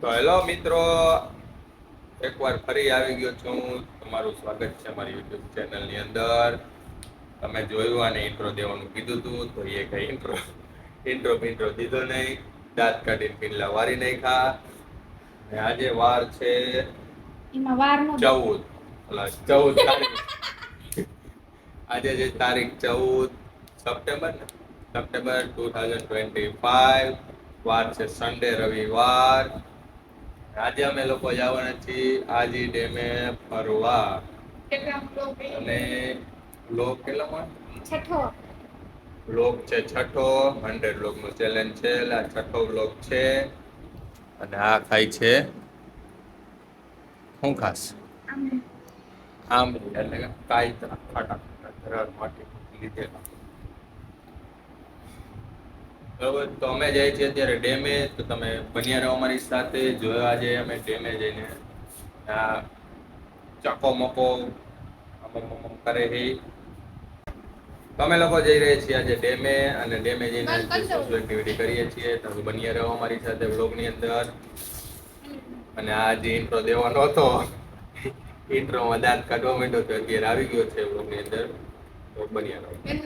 તો હેલો મિત્રો એકવાર ફરી આવી ગયો છું. તમારું સ્વાગત છે મારી યુટ્યુબ ચેનલની અંદર. તમે જોયું અને ઇન્ટ્રો દેવાનું કીધું હતું તો એ કઈ ઇન્ટ્રો ઇન્ટ્રો ઇન્ટ્રો દીધો નહીં. દાંત કાઢીને પિંડલા વારી નહીં ખા ને આજે વાર છે ચૌદ. ચૌદ તારીખ. આજે જે તારીખ ચૌદ સપ્ટેમ્બર ને? September two thousand twenty five વાર છે સન્ડે રવિવાર. આજે અમે લોકો જવાના છીએ આજી ડેમે ફરવા. અને લોક કેટલામાં છઠ્ઠો. બ્લોગ છે છઠ્ઠો હંડ્રેડ બ્લોગનો ચેલેન્જ છે એટલે આ છઠ્ઠો બ્લોગ છે. અને આ ખાય છે શું ખાસ? આમ એટલે કાયતા ખાટા ધરાર માટે લીધેલા. બરોબર તો અમે જઈએ છીએ અત્યારે ડેમે તો તમે બન્યા રહો અમારી સાથે. જોયા આજે અમે ડેમે જઈને. આ ચકો મકો અમમ કરે છે તમે લોકો જઈ રહ્યા છીએ આજે ડેમે અને ડેમે જઈને સોશિયલ એક્ટિવિટી કરીએ છીએ. તમે બન્યા રહો અમારી સાથે વ્લોગની અંદર. અને આ જે ઇન્ટ્રો દેવાનો હતો ઇન્ટ્રોમાં દાંત કાઢવા માંડ્યો તો અત્યારે આવી ગયો છે વ્લોગની અંદર. તો બન્યા રહો.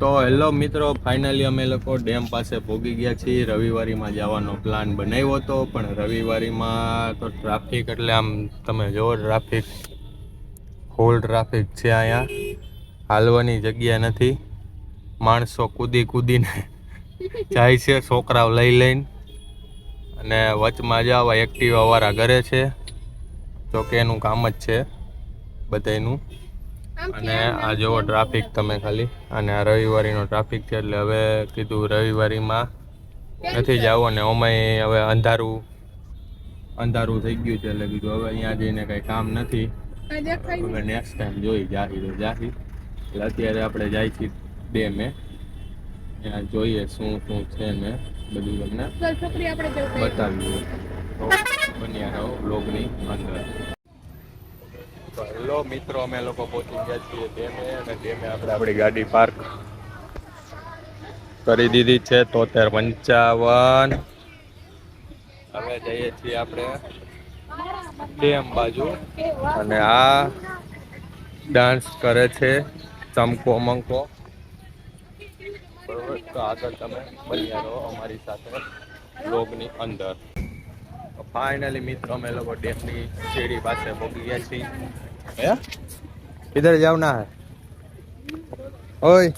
તો હેલો મિત્રો, ફાઇનલી અમે લોકો ડેમ પાસે પહોંચી ગયા છીએ. રવિવારીમાં જવાનો પ્લાન બનાવ્યો હતો, પણ રવિવારીમાં તો ટ્રાફિક એટલે આમ તમે જુઓ ટ્રાફિક ફૂલ ટ્રાફિક છે અહીંયા. હાલવાની જગ્યા નથી. માણસો કૂદી કૂદીને જાય છે, છોકરાઓ લઈ લઈને. અને વચમાં જ એક્ટિવા વાળા ઘરે છે. તો કે એનું કામ જ છે બધાયનું. અને આ જોવો ટ્રાફિક તમે ખાલી. અને આ રવિવારીનો ટ્રાફિક છે એટલે હવે કીધું રવિવારીમાં નથી જવું અને ઓમાંય હવે અંધારું અંધારું થઈ ગયું છે એટલે કીધું હવે અહીંયા જઈને કંઈ કામ નથી. હવે નેક્સ્ટ ટાઈમ જોઈ જાહી તો જાહી. એટલે અત્યારે આપણે જાય છીએ ડેમે ત્યાં જોઈએ શું શું છે ને બધું તમને બતાવ્યું બન્યા રહો બ્લોગની અંદર. તો હેલો મિત્રો, અમે લોકો પહોંચી ગયા છીએ ડેમે અને ડેમે આપણે આપણી ગાડી પાર્ક કરી દીધી છે તોતેર પંચાવન. હવે જઈએ છીએ આપણે ડેમ બાજુ અને આ ડાન્સ કરે છે ચમકો મંકો. બરોબર, તો આગળ તમે બન્યા રહો અમારી સાથે લોગની અંદર. ફાઇનલી મિત્રો અમે લોકો ડેમની શેરી પાસે પહોંચી ગયા છીએ હે કિધર જાવ ના હે ઓય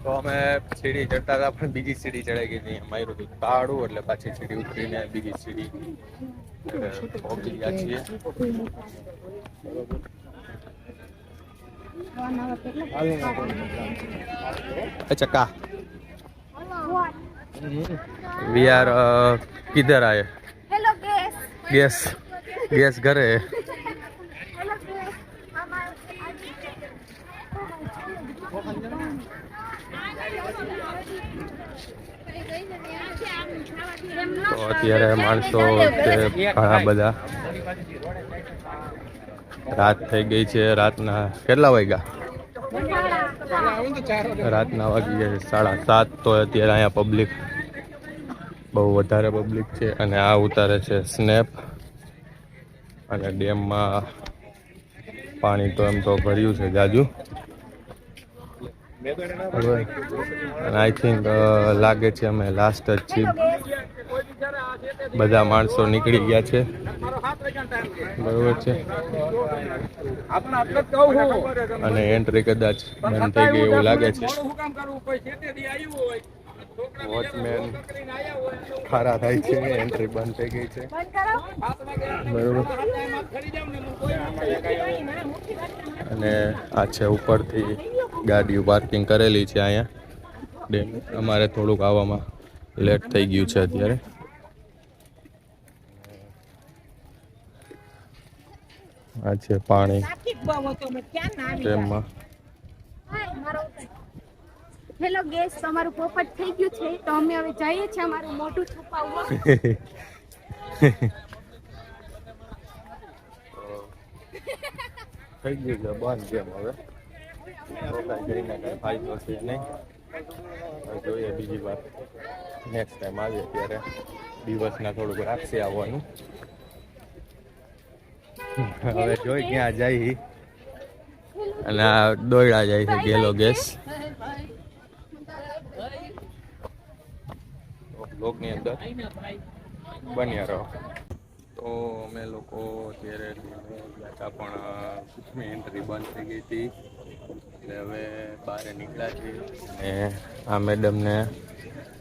તો અમે સીડી ચડતા હતા પણ બીજી સીડી ચડાઈ ગઈ હતી મારું હતું તાળું એટલે પાછી સીડી ઉતરીને બીજી સીડી પહોંચી ગયા છીએ ચક્કા વી આર કિધર આયે હેલો ગેસ ગેસ ગેસ ઘરે તો અત્યારે માણસો ઘણા બધા રાત થઈ ગઈ છે રાતના કેટલા વાગ્યા? રાતના વાગી ગયા છે, સાડા સાત તો અત્યારે અહીંયા પબ્લિક બહુ વધારે પબ્લિક છે અને આ ઉતારે છે સ્નેપ અને ડેમમાં પાણી તો એમ તો ભર્યું છે જાજુ. આઈ થિંક લાગે છે અમે લાસ્ટ જ છીએ. બધા માણસો નીકળી ગયા છે. બરોબર છે. અને એન્ટ્રી કદાચ બંધ થઈ ગઈ એવું લાગે છે. વોચમેન ખારા થાય છે એન્ટ્રી બંધ થઈ ગઈ છે. બરોબર. અને આ છે ઉપરથી ગાડીઓ પાર્કિંગ કરેલી છે અહીંયા. ડેમ અમારે થોડુંક આવવામાં લેટ થઈ ગયું છે અત્યારે. આ છે પાણી. ડેમમાં. હેલો ગેસ તમારું પોપટ થઈ ગયું છે. તો અમે હવે જઈએ છીએ અમારું મોટું છુપાવવા. થઈ ગયું છે બંધ જેમ હવે. રોકાઈ જઈને કાંઈ ફાયદો છે નહીં. જોઈએ બીજી વાર. નેક્સ્ટ ટાઈમ આવીએ ત્યારે દિવસના થોડુંક રાખશે આવવાનું. હવે જોઈ ક્યાં જાય. અને દોયડા જાય છે ગેલો ગેસ બ્લોગની અંદર બન્યા રહો. તો અમે લોકો અત્યારે ગયા હતા પણ એન્ટ્રી બંધ થઈ ગઈ હતી. એટલે હવે બહાર નીકળ્યા છીએ. અને આ મેડમને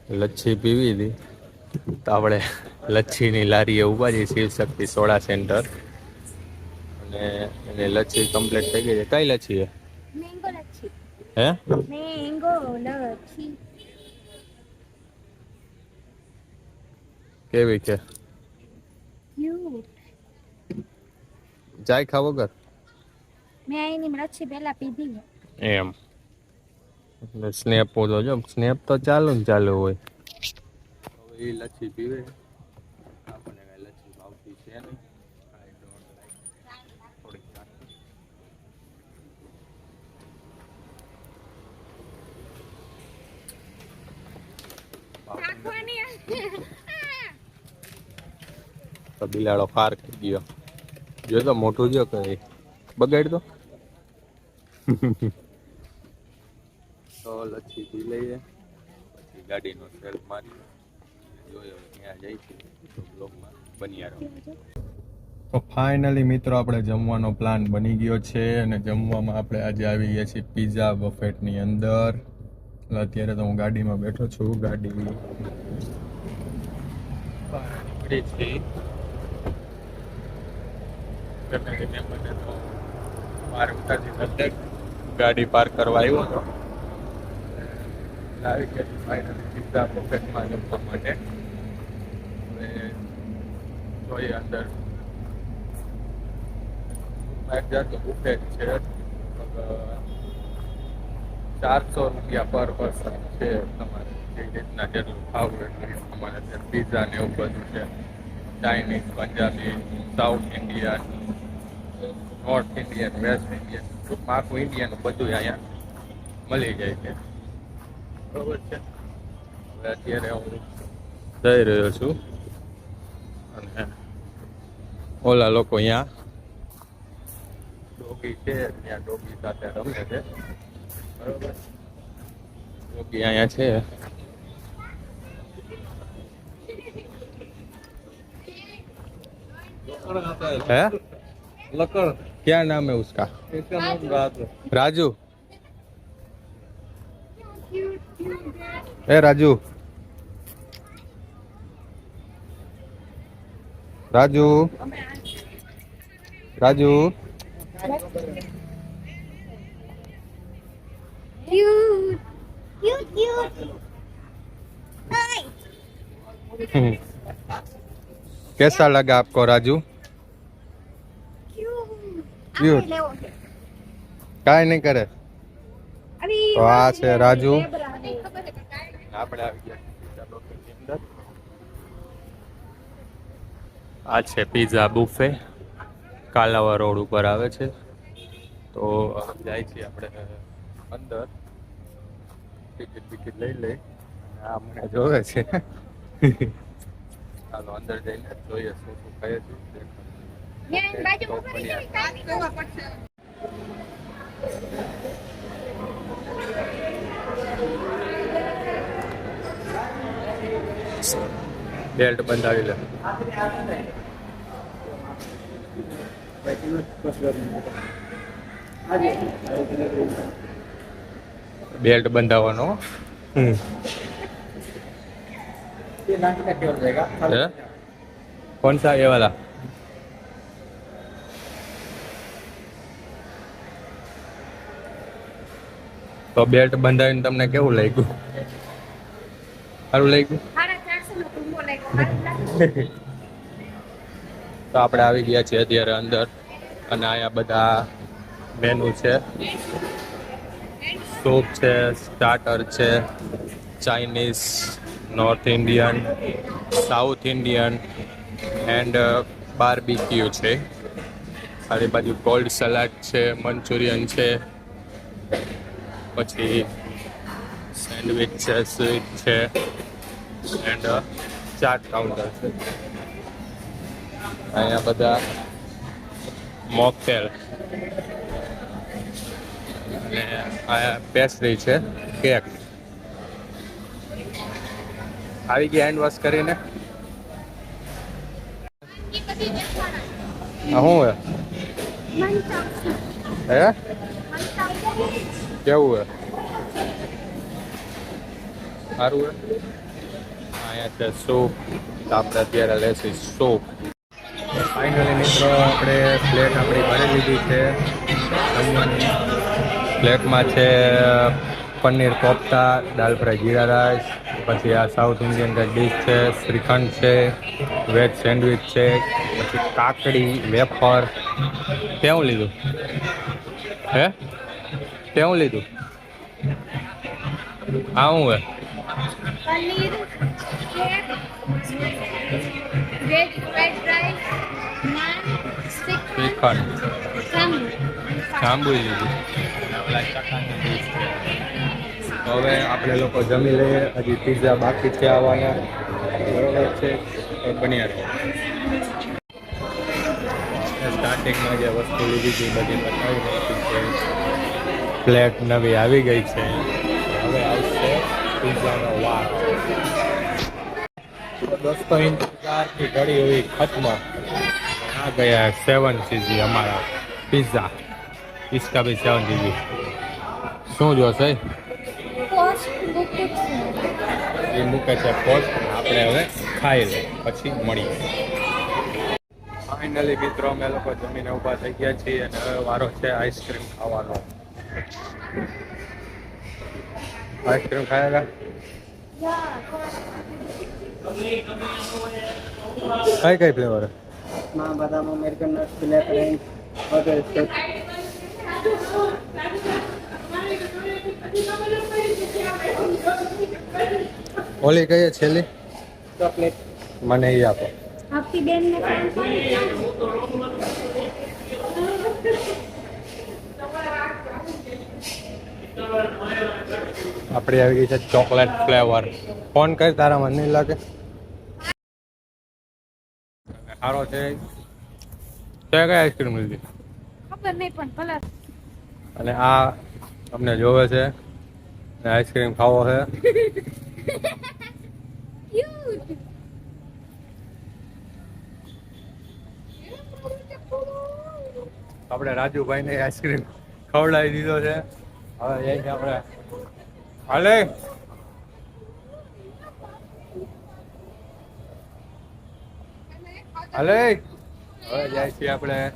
લચ્છી પીવી હતી. તો આપણે લચ્છીની લારીએ ઊભા છીએ શિવશક્તિ સોડા સેન્ટર. અને એની લચ્છી કમ્પ્લીટ થઈ ગઈ છે. કઈ લચ્છી મેંગો લચ્છી. હે? મેંગો લચ્છી. કેવી છે ક્યુટ ચાય ખાવ વગર મેં એની લચ્છી પહેલા પીધી છે એમ એટલે સ્નેપ તો જો સ્નેપ તો ચાલુ ને ચાલુ હોય હવે એ લચ્છી પીવે આપણને કઈ લચ્છી ભાવતી છે નહીં I તો બિલાડો ફાર થઈ ગયો. જો તો મોટું જો કઈ બગાડ તો તો લચ્છી લઈએ. પછી ગાડીનો મારી ક્યાં છે. તો બ્લોગમાં બન્યા તો ફાઇનલી મિત્રો આપણે જમવાનો પ્લાન બની ગયો છે અને જમવામાં આપણે આજે આવી ગયા છીએ પીઝા બફેટની અંદર. એટલે અત્યારે તો હું ગાડીમાં બેઠો છું. ગાડી નીકળી છે. મને તો ઉતારી નથી ગાડી પાર્ક કરવા આવ્યો હતો. લાવી કે ફાઇનલી સીધા પોકેટમાં જમવા માટે. હવે જોઈએ અંદર. એક જાતનું બુકેટ છે. ચારસો રૂપિયા પર પર્સન છે તમારે. જે રીતના જેટલું ખાવું એટલું તમારે ત્યાં પીઝા ને એવું બધું છે. Chinese Punjabi south Indian north Indian west Indian ટૂંકમાં આખું ઇન્ડિયાનું બધું અહીંયા મળી જાય છે. બરોબર છે? હવે અત્યારે હું જઈ રહ્યો છું. અને ઓલા લોકો અહીંયા ડોગી છે ત્યાં ડોગી સાથે રમે છે. બરોબર? ડોગી અહીંયા છે. લકડ. क्या नाम है उसका राजू राजू ए राजू राजू राजू कैसा लगा आपको राजू Cute. કાંઈ નહીં કરે. તો આ છે રાજુ. આપણે આવી ગયા અંદર. આ છે પીઝા બુફે કાલાવા રોડ ઉપર આવે છે. તો જાય છે આપણે અંદર. ટિકિટ ટિકિટ લઈ લઈ. આ મને જોવે છે. ચાલો અંદર જઈને જોઈએ શું શું ખાઈએ છીએ. બેલ્ટ બંધાવી લે. બેલ્ટ બંધાવવાનો. કોણ સા એ તો બેલ્ટ બંધાવીને તમને કેવું લાગ્યું? સારું લાગ્યું? તો આપણે આવી ગયા છીએ અત્યારે અંદર. અને અહીંયા બધા મેનુ છે. સૂપ છે સ્ટાર્ટર છે Chinese north Indian south Indian and barbecue છે. આની બાજુ કોલ્ડ સલાડ છે મંચુરિયન છે. પછી સેન્ડવિચ છે, સ્વીટ છે એન્ડ ચાટ કાઉન્ટર છે. અહીંયા બધા મોકટેલ. અને આ પેસ્ટ્રી છે, કેક. આવી ગયા હેન્ડ વોશ કરીને. શું હે? કેવું હે? સારું હે? અહીંયા છે સૂપ આપણે અત્યારે લેશે સૂપ ફાઇનલી મિત્રો આપણે પ્લેટ આપણી ભરી લીધી છે. જમવાની પ્લેટમાં છે પનીર કોફતા દાલ ફ્રાય જીરા રાઈસ પછી આ સાઉથ ઇન્ડિયન કંઈક ડીશ છે શ્રીખંડ છે વેજ સેન્ડવિચ છે પછી કાકડી વેફર. કેવું લીધું? હે? કેવું લીધું? હા હું હે paneer cake veg fried rice naan shrikhand jamun. લીધું. તો હવે આપણે લોકો જમી લઈએ. હજી પીઝા બાકી છે આવવાના બરોબર છે? બન્યા છે સ્ટાર્ટિંગમાં જે વસ્તુ લીધી હતી બધી બતાવી છે. પ્લેટ નવી આવી ગઈ છે. હવે આવશે પીઝાનો વાર દોસ્તો ઇંતજારથી ઘડી એવી ખત્મ. આ ગયા સેવન સીજી અમારા પિઝા. પિસ્કા બી સેવન સીજી શું જોશે એ મૂકે છે પોસ્ટ આપણે હવે ખાઈ લે પછી મળી ફાઇનલી મિત્રો અમે લોકો જમીને ઊભા થઈ ગયા છીએ અને હવે વારો છે આઈસ્ક્રીમ ખાવાનો. આઈસ્ક્રીમ ખાયેલા કઈ કઈ ફ્લેવર माँ बादाम अमेरिकन नट्स ब्लैक रेंज वगैरह सब ઓલી કઈ છેલ્લી चॉकलेट મને એ આપો આપતી બેન ને આપણી આવી ગઈ છે ચોકલેટ ફ્લેવર. ફોન કર તારા મને નહીં લાગે? સારો છે. તે કઈ આઈસ્ક્રીમ લીધી ખબર નહીં પણ ભલે અને આ તમને જોવે છે. અને આઈસ્ક્રીમ ખાવો છે. આપણે આપણે રાજુભાઈને આઈસ્ક્રીમ ખવડાવી દીધો છે. હવે છે આપણે. હાલે. હાલે. જાય છીએ આપણે.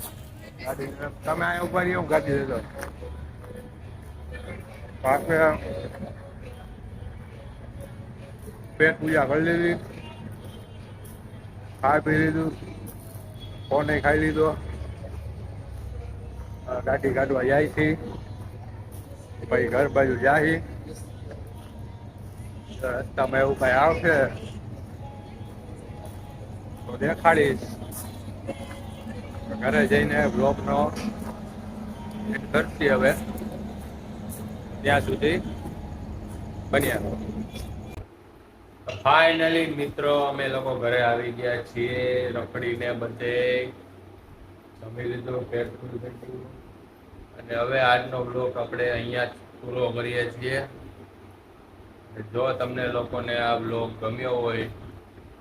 તમે અહીંયા ઊભા રહી હું ગાડી દેતો પાસે પેટ પૂજા કરી લીધી. ખાઈ પી લીધું. ફોને ખાઈ લીધો. ગાડી કાઢવા જાય છે. પછી ઘર બાજુ તો રસ્તામાં એવું કઈ આવશે. તો દેખાડીશ. ઘરે જઈને બ્લોગનો નો કરતી હવે. ત્યાં સુધી બન્યા રહો. ફાઇનલી મિત્રો, અમે લોકો ઘરે આવી ગયા છીએ રખડીને બધે. જમી લીધું, પેટ ગયું. અને હવે આજનો બ્લોક આપણે અહીંયા પૂરો કરીએ છીએ. જો તમને લોકોને આ બ્લોગ ગમ્યો હોય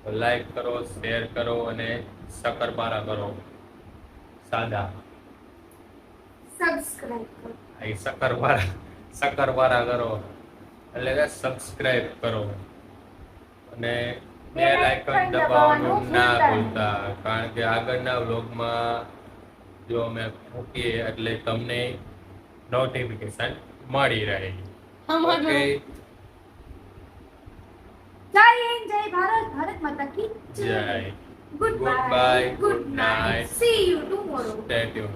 તો લાઈક કરો શેર કરો અને શકરપારા કરો. સાદા. સબસ્ક્રાઇબ કરો. આ શક્કરપારા શક્કરપારા કરો. એટલે કે સબસ્ક્રાઈબ કરો. અને બે લાઇકન દબાવવાનું ના ભૂલતા કારણ કે આગળના વ્લોગમાં જો અમે મૂકીએ એટલે તમને નોટિફિકેશન મળી રહે ઓકે જય હિન્દ જય ભારત ભારત માતા કી જય good Goodbye, bye good good night night. See you tomorrow stay tune